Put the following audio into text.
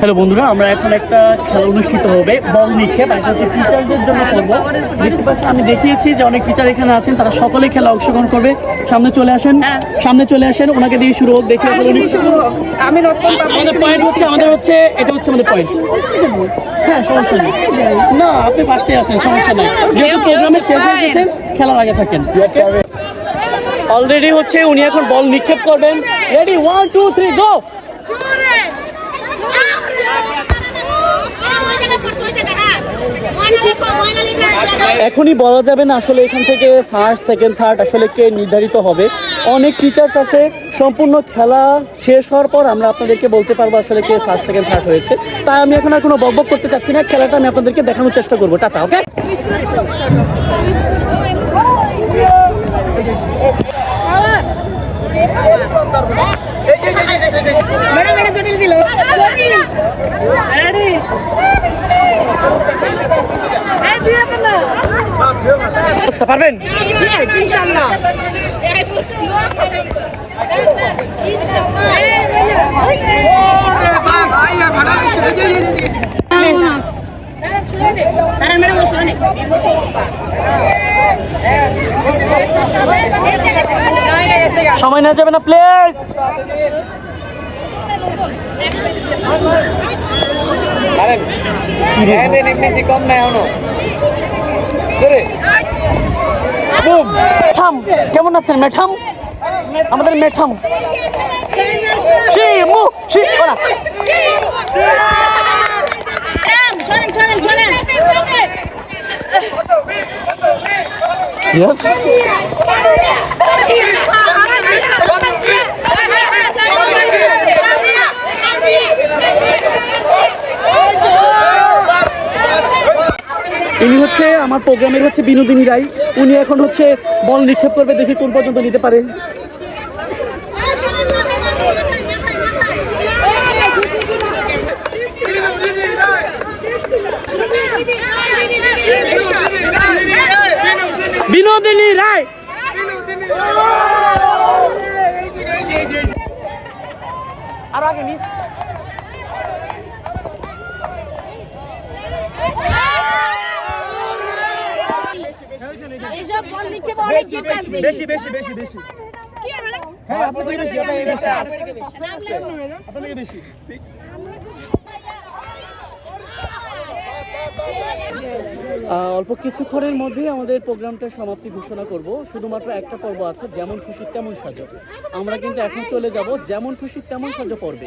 Hello বন্ধুরা আমরা এখন একটা খেলা অনুষ্ঠিত হবে বল নিক্ষেপ আর এটা হচ্ছে টিচারদের জন্য করব দেখতে পাচ্ছি আমি দেখিয়েছি যে অনেক টিচার এখানে আছেন তারা সকলে খেলা অংশগ্রহণ করবে। সামনে চলে আসেন হ্যাঁ। সামনে চলে আসেন ওনাকে দিয়ে শুরু হোক দেখে আমি আমাদের পয়েন্ট হচ্ছে আমাদের হচ্ছে এটা হচ্ছে আমাদের পয়েন্ট হ্যাঁ সমস্যা নেই। না আপনি ফার্স্টে আসেন সমস্যা নাই। যেহেতু প্রোগ্রামের শেষে Fine. এসেছেন খেলার আগে থাকেন। অলরেডি হচ্ছে উনি এখন বল নিক্ষেপ করবেন। Ready one two three go এখনই বলা যাবে না আসলে এখান থেকে ফার্স্ট সেকেন্ড থার্ড আসলে কে নির্ধারিত হবে। অনেক টিচার্স আছে, সম্পূর্ণ খেলা শেষ হওয়ার পর আমরা আপনাদেরকে বলতে পারব আসলে কে ফার্স্ট সেকেন্ড থার্ড হয়েছে। তাই আমি এখন আর কোনো বকবক করতে চাচ্ছি না, খেলাটা আমি আপনাদেরকে দেখানোর চেষ্টা করব। টাটা ওকে ম্যাডাম জটিল ছিল পারবেন? সময় নেওয়া যাবে না প্লিজ কম নাই ম্যাঠাম কেমন আছেন ম্যাঠাম আমাদের ম্যাঠাম শি ইনি হচ্ছে আমার প্রোগ্রামের হচ্ছে বিনোদিনী রায়। উনি এখন হচ্ছে বল নিক্ষেপ করবে দেখি কোন পর্যন্ত নিতে পারে। বিনোদিনী রায়! আর আগে মিস এইসব বল নিক্ষেপে অনেক জিত আছে বেশি বেশি বেশি বেশি হ্যাঁ আপনার থেকে বেশি আপনার থেকে বেশি। অল্প কিছুক্ষণের মধ্যেই আমাদের প্রোগ্রামটা সমাপ্তি ঘোষণা করব। শুধুমাত্র একটা পর্ব আছে যেমন খুশি তেমন সাজো। আমরা কিন্তু এখন চলে যাব যেমন খুশি তেমন সাজো পর্বে।